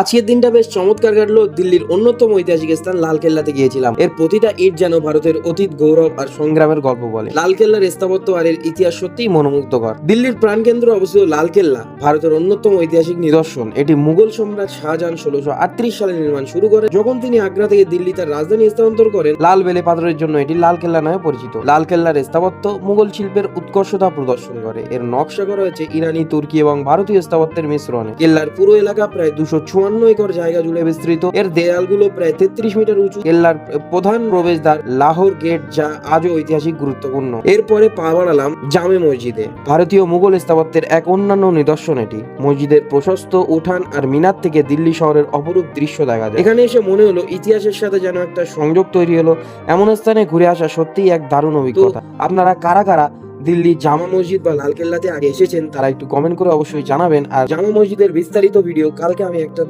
আজকের দিনটা বেশ চমৎকার কাটলো। দিল্লির অন্যতম ঐতিহাসিক স্থান লালকেল্লাতে গিয়েছিলাম। এর প্রতিটা ইট যেন ভারতের অতীত গৌরব আর সংগ্রামের গল্প বলে। লালকেল্লার স্থাপত্য আর এর ইতিহাস সত্যিই মনোমুগ্ধকর। দিল্লির প্রাণকেন্দ্র অবস্থিত লালকেল্লা, ভারতের অন্যতম ঐতিহাসিক নিদর্শন। এটি মুঘল সম্রাট শাহজাহান ষোলোশো আটত্রিশ সালে নির্মাণ শুরু করে। যখন তিনি আগ্রা থেকে দিল্লি তার রাজধানী স্থানান্তর করেন, লাল বেলে পাথরের জন্য এটি লালকেল্লা নামে পরিচিত। লালকেল্লার স্থাপত্য মুঘল শিল্পের উৎকর্ষতা প্রদর্শন করে। এর নকশা করা হয়েছে ইরানি, তুর্কি এবং ভারতীয় স্থাপত্যের মিশ্রণে। কেল্লার পুরো এলাকা প্রায় দুশো চুয়ান্ন একর জায়গা জুড়ে বিস্তৃত। এর দেয়ালগুলো প্রায় তেত্রিশ মিটার উঁচু। কেল্লার প্রধান প্রবেশদ্বার লাহোর গেট, যা আজও ঐতিহাসিক গুরুত্বপূর্ণ। এরপরে পা বাড়ালাম জামে মসজিদে। ভারতীয় মুঘল স্থাপত্যের এক অন্যান্য নিদর্শন এটি। মসজিদের প্রশস্ত উঠান আর মিনার থেকে দিল্লি শহরের অপরূপ দৃশ্য দেখা যায়। এখানে এসে মনে হলো ইতিহাসের সাথে যেন একটা সংযোগ তৈরি হলো। এমন স্থানে ঘুরে আসা সত্যিই এক দারুণ অভিজ্ঞতা। আপনারা কারা কারা দিল্লি জামা মসজিদ বা লালকেল্লাতে আগে এসেছেন, তারা একটু কমেন্ট করে অবশ্যই জানাবেন। আর জামা মসজিদের বিস্তারিত ভিডিও কালকে আমি একটা